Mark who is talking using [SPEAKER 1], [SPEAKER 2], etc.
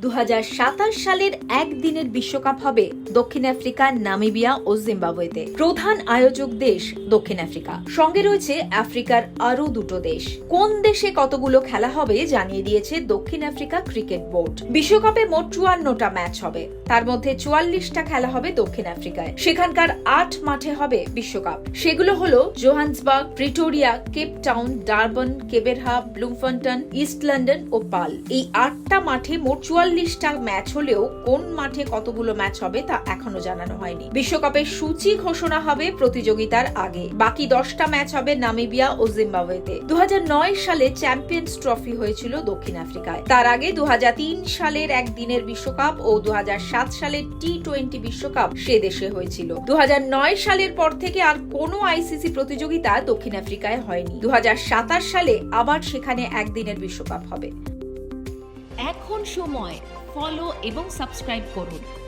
[SPEAKER 1] দু হাজার সাতাশ সালের একদিনের বিশ্বকাপ হবে দক্ষিণ আফ্রিকা, নামিবিয়া ও জিম্বাবুয়েতে। প্রধান আয়োজক দেশ দক্ষিণ আফ্রিকা। সঙ্গে রয়েছে আফ্রিকার আরও দুটো দেশ। কোন দেশে কতগুলো খেলা হবে জানিয়ে দিয়েছে দক্ষিণ আফ্রিকা ক্রিকেট বোর্ড। বিশ্বকাপে মোট চুয়ান্নটা ম্যাচ হবে। তার মধ্যে চুয়াল্লিশটা খেলা হবে দক্ষিণ আফ্রিকায়। সেখানকার আট মাঠে হবে বিশ্বকাপ। সেগুলো হলো Johannesburg, Pretoria, Cape Town, Durban, Gqeberha, Bloemfontein, East London ও পাল। এই আটটা মাঠে মোট চুয়াল্লিশটা ম্যাচ হলেও কোন মাঠে কতগুলো ম্যাচ হবে তা এখনও জানানো হয়নি। বিশ্বকাপের সূচি ঘোষণা হবে প্রতিযোগিতার আগে। বাকি দশটা ম্যাচ হবে নামিবিয়া ও জিম্বাবুয়েতে। দু সালে চ্যাম্পিয়ন্স ট্রফি হয়েছিল দক্ষিণ আফ্রিকায়। তার আগে দু হাজার তিন সালের একদিনের বিশ্বকাপ ও দু হাজার সাত সালের টি টোয়েন্টি বিশ্বকাপ সে দেশে হয়েছিল। দু হাজার নয় সালের পর থেকে আর কোনো আইসিসি প্রতিযোগিতা দক্ষিণ আফ্রিকায় হয়নি। দু হাজার সাতাশ সালে আবার সেখানে একদিনের বিশ্বকাপ হবে।
[SPEAKER 2] এখন সময়। ফলো এবং সাবস্ক্রাইব করুন।